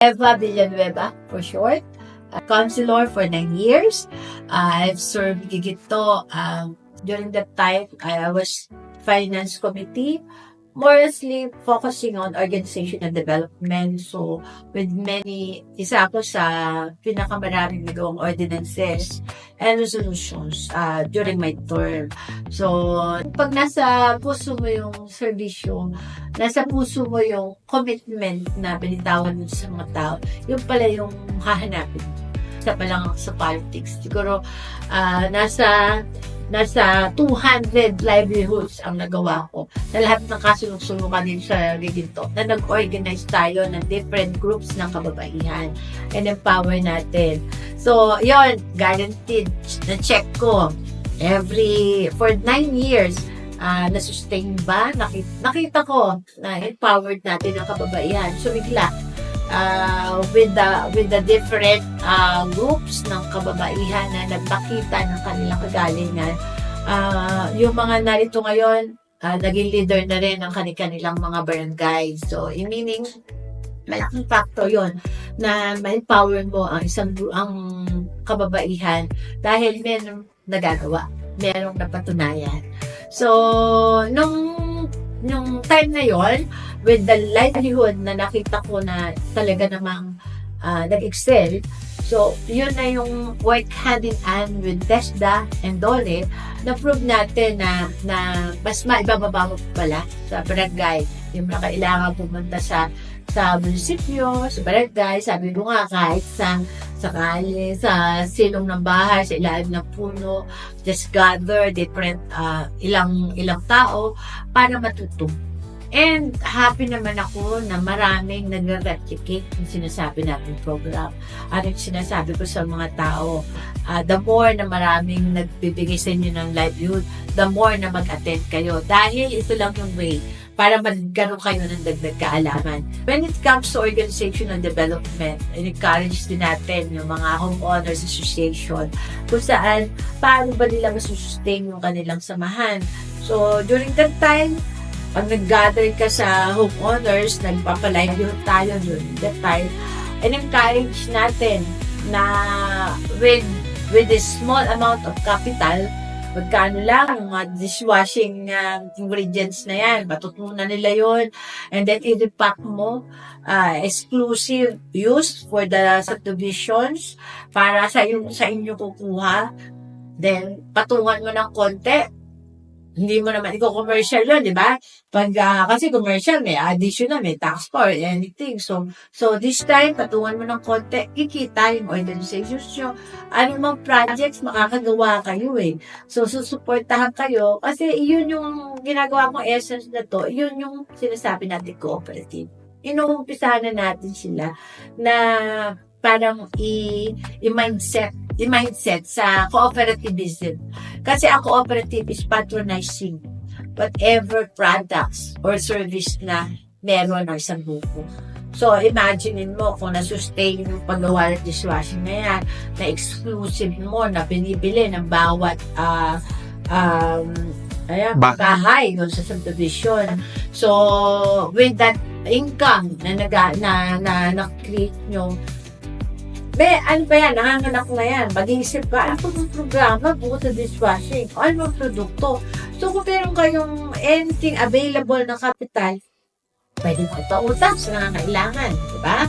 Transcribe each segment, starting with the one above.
Eva Villanueva for short. A counselor for nine years. Uh, I've served Gigito. Um, during that time, I was finance committee, mostly focusing on organization and development. So, with many, isa ako sa pinakamaraming nagawang ordinances and resolutions uh, during my term. So, pag nasa puso mo yung servisyo, nasa puso mo yung commitment na binitawan mo sa mga tao, yun pala yung hahanapin. Isa pa lang sa politics. Siguro, ah, nasa nasa 200 livelihoods ang nagawa ko na lahat ng kasulong-sulungan din sa Giginto na nag-organize tayo ng different groups ng kababaihan and empower natin. So, yon guaranteed na check ko every, for nine years, ah na-sustain ba? Nakita, nakita ko na empowered natin ang kababaihan. Sumigla uh, with the with the different uh, groups ng kababaihan na nagpakita ng kanilang kagalingan. Uh, yung mga narito ngayon, uh, naging leader na rin ng kanilang mga barangay. So, in meaning, malaking factor yon na ma-empower mo ang isang ang kababaihan dahil merong nagagawa, merong napatunayan. So, nung nung time na yon with the livelihood na nakita ko na talaga namang ah, nag-excel, so, yun na yung work hand in hand with TESDA and DOLE na prove natin na, na mas maibababa mo pala sa barangay. Yung na kailangan pumunta sa sa munisipyo, sa barangay, sabi mo nga kahit sa sa kali, sa silong ng bahay, sa ilalim ng puno, just gather different ah, ilang ilang tao para matuto. And happy naman ako na maraming nagre-replicate yung sinasabi natin program. At yung sinasabi ko sa mga tao, ah, the more na maraming nagbibigay sa inyo ng livelihood, the more na mag-attend kayo. Dahil ito lang yung way para magkaroon kayo ng dagdag kaalaman. When it comes to organizational development, encourage din natin yung mga homeowners association kung saan paano ba nila masustain yung kanilang samahan. So, during that time, pag nag-gather ka sa homeowners, nagpapalivelihood tayo during that time, and encourage natin na with with a small amount of capital, magkano lang yung mga dishwashing uh, ingredients na yan, matutunan nila yon and then i-repack mo uh, exclusive use for the subdivisions para sa yung sa inyo kukuha. Then patungan mo ng konti hindi mo naman iko-commercial yun, di ba? Pag, ah, kasi commercial, may additional, may tax pa or anything. So, so this time, patungan mo ng konti, kikita yung organizations nyo. Ano mang projects, makakagawa kayo eh. So, susuportahan kayo. Kasi yun yung ginagawa kong essence na to, yun yung sinasabi natin cooperative. Inuumpisahan na natin sila na parang i- i-mindset i-mindset sa cooperativism. Kasi ang cooperative is patronizing whatever products or service na meron ng isang grupo. So, imaginein mo kung na-sustain yung paggawa ng dishwashing na yan, na exclusive mo, na binibili ng bawat ah, um, ayan, Ba- bahay yun sa subdivision. So, with that income na naga, na, na, na-create nyo, Be, ano ba yan? Nanganganak na yan. Mag-iisip ka, ano bang programa bukod sa dishwashing? O ano bang produkto? So, kung meron kayong anything available na capital, pwede mo ipautang sa nangangailangan. Di ba?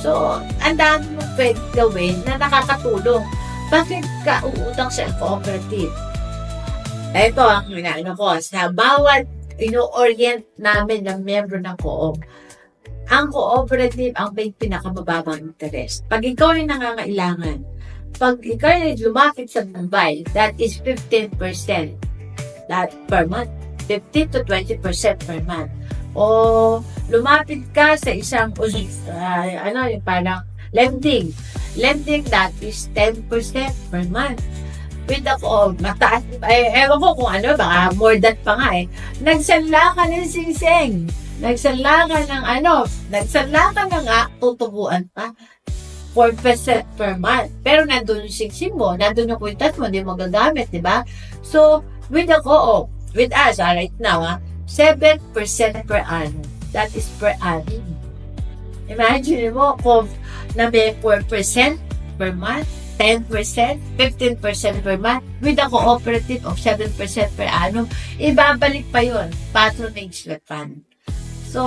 So, ang dami mo pwede gawin na nakakatulong. Bakit ka uutang sa cooperative? Ito ang inaano ko. Sa bawat ino-orient namin ng membro ng co-op, ang cooperative ang may pinakamababang interest. Pag ikaw ay nangangailangan, pag ikaw ay lumapit sa Mumbai, that is 15% that per month. 15 to 20% per month. O lumapit ka sa isang uh, ano, yung parang lending. Lending that is 10% per month. With the oh, mataas, eh, ewan ko kung ano, baka more than pa nga eh. Nagsanla ka ng singseng Nagsanla ka ng ano, nagsanla ka na nga, tutubuan pa. 4% per month. Pero nandun yung singsing mo, nandun yung kwintas mo, hindi mo gagamit, di ba? So, with the co-op, with us, ah, right now, ah, 7% per annum. That is per annum. Imagine mo kung na may 4% per month, 10%, 15% per month, with a cooperative of 7% per annum, ibabalik pa yon patronage fund. So,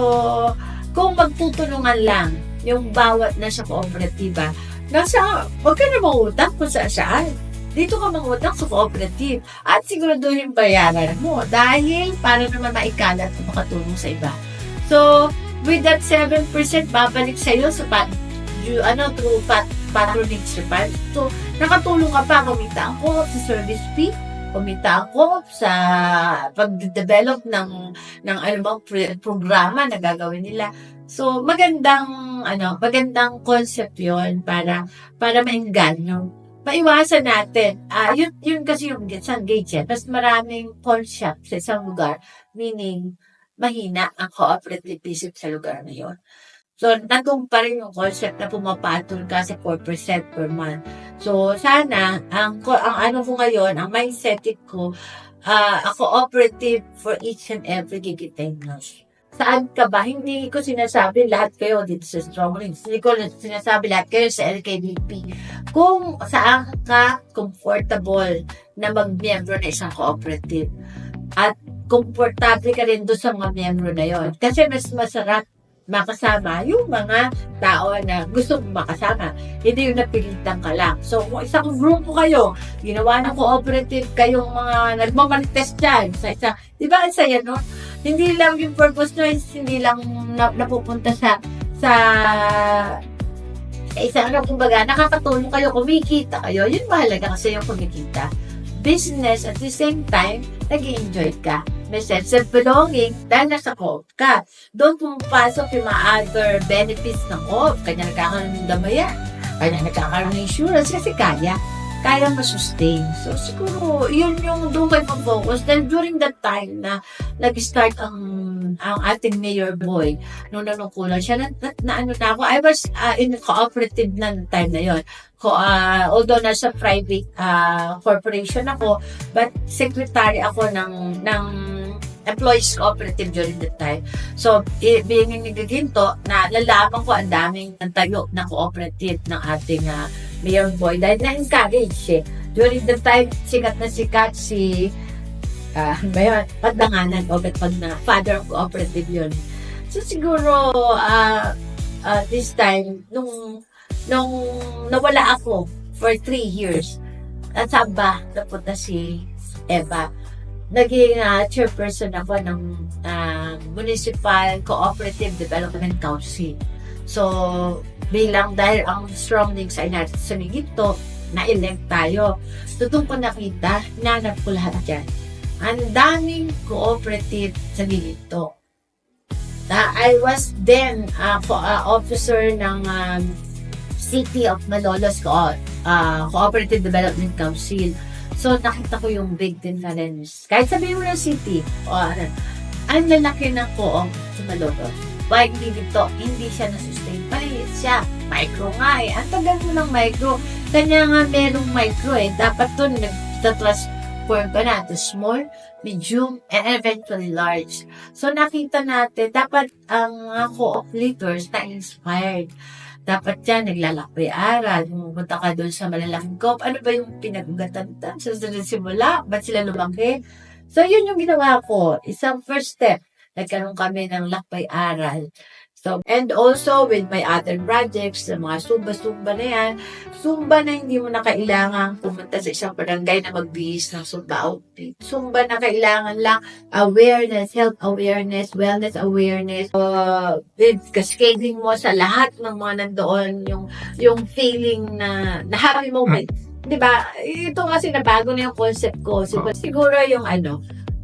kung magtutulungan lang yung bawat nasa kooperatiba, nasa, huwag ka na mangutang kung saan saan. Dito ka mangutang sa cooperative at siguraduhin bayaran mo dahil para naman maikalat at makatulong sa iba. So, with that 7%, babalik sa iyo sa pat, you, ano, through pat, patronage fund. So, nakatulong ka pa, kumita ang co sa service fee, kumita ako sa pag-develop ng ng ano bang programa na gagawin nila. So magandang ano, magandang concept 'yon para para maengganyo. Maiwasan natin. Ah, yun, yun kasi yung sa gauge yan. Mas maraming pawn shop sa isang lugar. Meaning, mahina ang cooperative isip sa lugar na yun. So, nandun pa rin yung concept na pumapatol ka sa 4% per month. So, sana, ang, ang ano ko ngayon, ang mindset ko, ah, a cooperative for each and every gigitengnos. Saan ka ba? Hindi ko sinasabi lahat kayo dito sa Strong Links. Hindi ko sinasabi lahat kayo sa LKDP. Kung saan ka comfortable na mag-member na isang cooperative at komportable ka rin doon sa mga miyembro na yon. Kasi mas masarap makasama yung mga tao na gusto mong makasama. Hindi yung napilitan ka lang. So, kung isang grupo kayo, ginawa ng cooperative kayong mga nagmamanites dyan sa isa, di ba ang saya no? Hindi lang yung purpose is hindi lang na, napupunta sa sa sa isang ano, kumbaga, nakakatulong kayo, kumikita kayo, yun mahalaga kasi yung kumikita. Business, at the same time, nag enjoy ka. May sense of belonging dahil nasa co-op ka. Doon pumapasok yung mga other benefits ng co-op. Kanya nagkakaroon ng damayan. Kanya nagkakaroon ng insurance kasi kaya. Kaya masustain. So, siguro, yun yung doon kayo mag-focus. Dahil during that time na nag-start ang ang ating mayor boy, nung nanungkulan siya, na, na, na ano na ako, I was uh, in cooperative na time na yon. Ko, uh, although nasa private uh, corporation ako, but secretary ako ng ng employees cooperative during that time. So, being in Ginto, na lalaman ko ang daming ng tayo na cooperative ng ating uh, Mayor Boy dahil na-encourage eh. During the time, sikat na sikat si ah ba yun? Pagdanganan o pag na father of cooperative yun. So, siguro, ah ah, this time, nung, nung nawala ako for three years, at Samba, napunta si Eva naging ah, chairperson ako ng ah, Municipal Cooperative Development Council. So, bilang dahil ang strong links ay natin sa Migito, na-elect tayo. So, doon ko nakita, nanap ko lahat dyan. Ang daming cooperative sa Migito. Na I was then uh, ah, officer ng um, City of Malolos Co- ah, Cooperative Development Council. So, nakita ko yung big difference. Kahit sabihin mo ng city, o ano, ang lalaki ng co-op sa Malolos. Why hindi dito? Hindi siya na-sustain. Maliit siya. Micro nga eh. Ang tagal mo ng micro. Kanya nga merong micro eh. Dapat to nagtatransform ka na to small, medium, and eventually large. So, nakita natin, dapat ang mga co-op leaders na inspired dapat yan, naglalakbay aral, pumunta ka doon sa malalaking co ano ba yung pinagugatan sa simula, ba't sila lumaki? So, yun yung ginawa ko. Isang first step, nagkaroon kami ng lakbay aral. So, and also with my other projects, sa mga sumba-sumba na yan, sumba na hindi mo na kailangan pumunta sa isang barangay na magbihis ng sumba outfit. Sumba na kailangan lang awareness, health awareness, wellness awareness, uh, with cascading mo sa lahat ng mga nandoon, yung, yung feeling na, na happy moment. Di ba? Ito kasi nabago na yung concept ko. Siguro, siguro yung ano,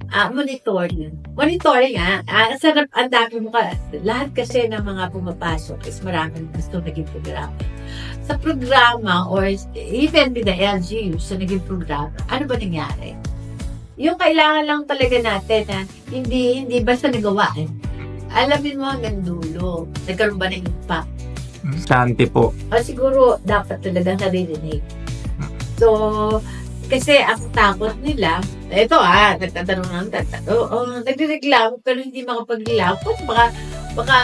ah monitoring. Monitoring, ah. ah sarap, ang dami mo ka. Lahat kasi ng mga pumapasok is maraming gusto naging programa. Sa programa or even with the LGU sa naging programa, ano ba nangyari? Yung kailangan lang talaga natin na hindi hindi basta nagawaan. Alamin mo hanggang dulo. Nagkaroon ba ng impact? Sante po. O siguro dapat talaga naririnig. So, kasi ang takot nila, ito ah, nagtatanong ng tatanong, oh, oh, nagrereklamo pero hindi makapagreklamo. Baka, baka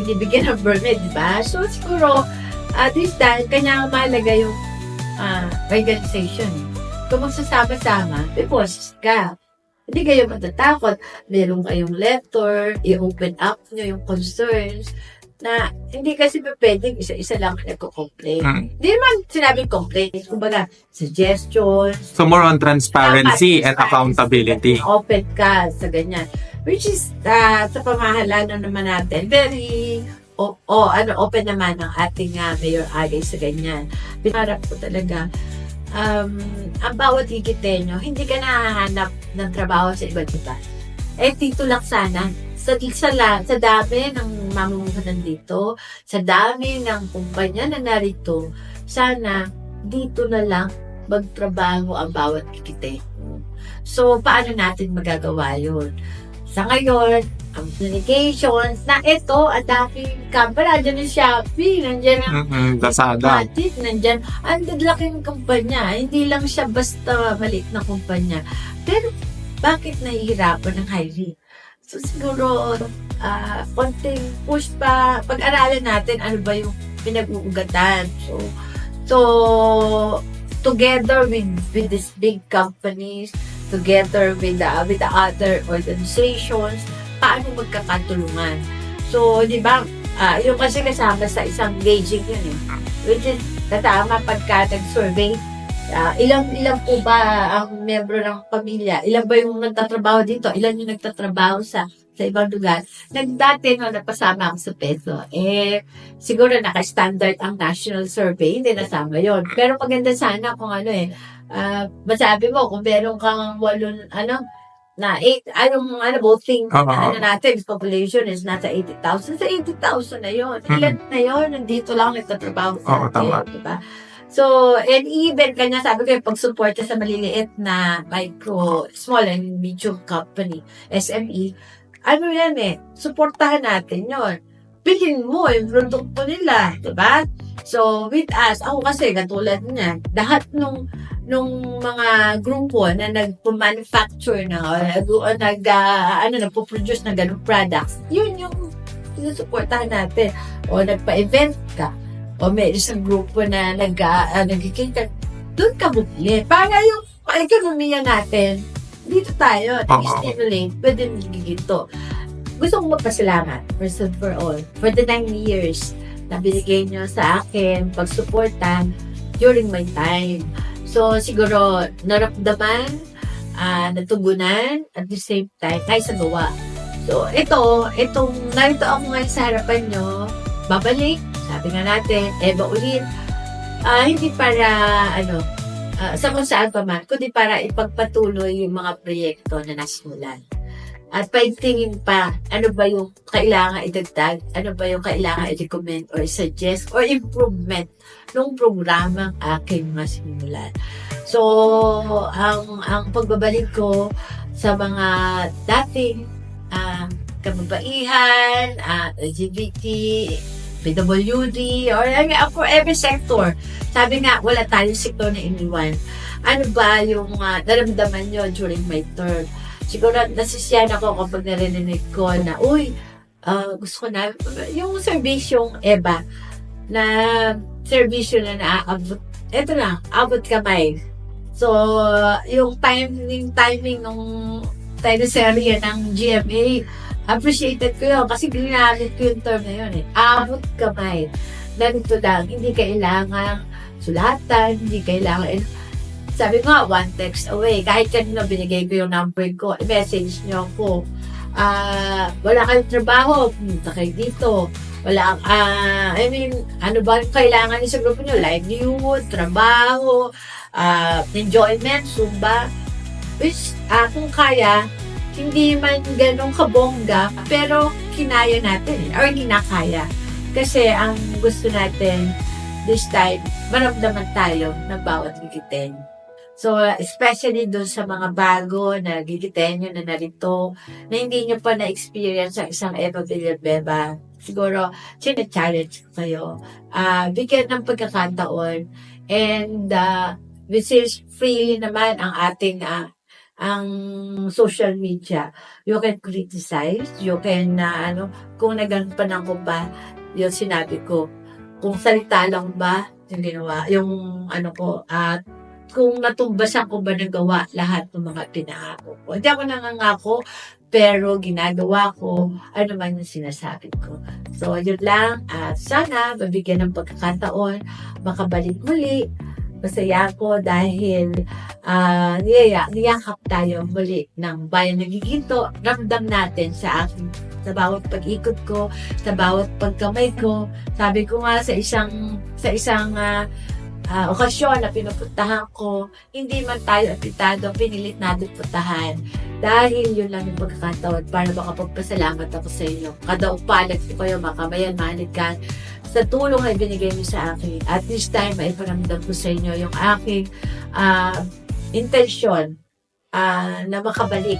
inibigyan ng permit, di ba? So, siguro, at this time, kanya mahalaga yung ah, organization. Kung magsasama-sama, may boses ka. Hindi kayo matatakot. Meron kayong letter, i-open up nyo yung concerns na hindi kasi pa pwedeng isa-isa lang nagko-complain. Mm. Hindi naman sinabing complaint. Kumbaga, suggestions, So more on transparency and accountability. Open ka sa ganyan. Which is, ah, sa pamahalaan naman natin, very, o, o, ano, open naman ang ating uh, Mayor Agay sa ganyan. Pinarap ko talaga, um, ang bawat higitenyo, hindi ka nahahanap ng trabaho sa iba't iba. Eh, dito lang sana. Sa, sa, la- sa dami ng mamumuhunan dito, sa dami ng kumpanya na narito, sana dito na lang magtrabaho ang bawat higitenyo. So, paano natin magagawa yun? Sa ngayon, ang communications, na ito, ang daming camera, nandiyan yung Shopee, nandiyan ang Mm-mm, Lazada. Matic, ang laking kumpanya. Hindi lang siya basta maliit na kumpanya. Pero, bakit nahihirapan ng hiring? So, siguro, ah konting push pa, pag-aralan natin ano ba yung pinag-uugatan. So, so, together with, with these big companies, together with the, with the other organizations, paano magkakatulungan. So, di ba, ah yung kasi kasama sa isang gauging yun eh. Which is, kasama pagka nag-survey, ah, ilang ilang po ba ang membro ng pamilya? Ilan ba yung nagtatrabaho dito? Ilan yung nagtatrabaho sa sa ibang lugar? Nagdati no, napasama ako sa peso. Eh, siguro naka-standard ang national survey, hindi nasama yon Pero maganda sana kung ano eh, ah, masabi mo, kung meron kang walon, ano, na eight, anong, ano, voting, Oo. ano natin, population is nasa 80,000. Sa 80,000 na yon Ilan na yon Nandito lang nagtatrabaho sa tama. atin, diba? So, and even, kanya sabi ko, yung pag-suporta sa maliliit na micro, small and medium company, SME, ano yan eh, suportahan natin yon Bilhin mo yung produkto nila, di ba? So, with us, ako kasi, katulad niya, lahat nung nung mga grupo na nagpo-manufacture na o nag, ah, ano nagpo-produce ng ganung products, yun yung sinusuportahan natin. O nagpa-event ka, o may isang grupo na nag, uh, nagkikita, doon ka bumili. Para yung ekonomiya natin, dito tayo, nag-stimulate, pwede nagigito. Gusto kong magpasalamat, first and for all, for the nine years na binigay nyo sa akin, pagsuporta during my time. So, siguro, naramdaman, ah natugunan, at the same time, ay sa gawa. So, ito, itong, narito ako ngayon sa harapan nyo, babalik, nga natin, eba ulit, ah hindi para, ano, ah, sa kung saan pa man, kundi para ipagpatuloy yung mga proyekto na nasimulan. At paigtingin pa, ano ba yung kailangan idagdag, ano ba yung kailangan i-recommend or suggest or improvement ng programang aking masimulan. So, ang ang pagbabalik ko sa mga dating ah, kababaihan, uh, LGBT, PWD, or uh, for every sector. Sabi nga, wala tayong sektor na iniwan. Ano ba yung uh, naramdaman nyo during my term? Siguro nasisiyan ako kapag narinig ko na, uy, ah, gusto ko na, yung serbisyong EBA, na serbisyo na naaabot, eto na, abot kamay. So, yung time, yung timing ng teleserye ng GMA, appreciated ko yun kasi ginamit ko yung term na yun eh. Abot kamay. Ganito lang, hindi kailangan sulatan, hindi kailangan, sabi ko nga, one text away. Kahit kanina binigay ko yung number ko, message niyo ako. Ah, wala kayong trabaho, pumunta kayo dito. Wala, ah, I mean, ano ba yung kailangan niyo sa grupo niyo? Livelihood, trabaho, ah, enjoyment, zumba. Which, ah, kung kaya, hindi man ganun kabongga, pero kinaya natin or kinakaya. Kasi ang gusto natin this time, maramdaman tayo ng bawat gigiten. So, especially doon sa mga bago na gigitenyo na narito, na hindi nyo pa na-experience ang isang Eva Villanueva, siguro, challenge ko kayo. Ah, bigyan ng pagkakataon and uh, which is freely naman ang ating ah, ang social media. You can criticize, you can, na ano, kung nagampanan ko ba, yung sinabi ko, kung salita lang ba, yung ginawa, yung ano ko, at kung natumbasan ko ba nagawa lahat ng mga pinangako ko. Hindi ako nangangako, pero ginagawa ko ano man yung sinasabi ko. So, yun lang. At sana, mabigyan ng pagkakataon, makabalik muli. Masaya ako dahil uh, niyaya, niyakap tayo muli ng bayan ng Giginto. Ramdam natin sa aking sa bawat pag-ikot ko, sa bawat pagkamay ko. Sabi ko nga sa isang sa isang ah, ah, okasyon na pinupuntahan ko, hindi man tayo apitado, pinilit natin puntahan. Dahil yun lang yung pagkakataon para makapagpasalamat ako sa inyo. Kada upalag ko kayo, makamayan, manikan, sa tulong na binigay niyo sa akin. At this time, ay paramdam ko sa inyo yung aking ah, intensyon ah, na makabalik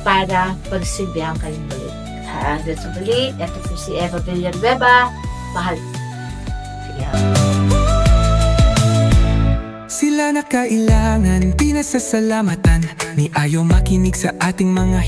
para pagsilbihan kayo muli. Hanggang sa muli, ito po si Eva Villanueva. Mahal. Sige. Sila na kailangan, pinasasalamatan Ni ayaw makinig sa ating mga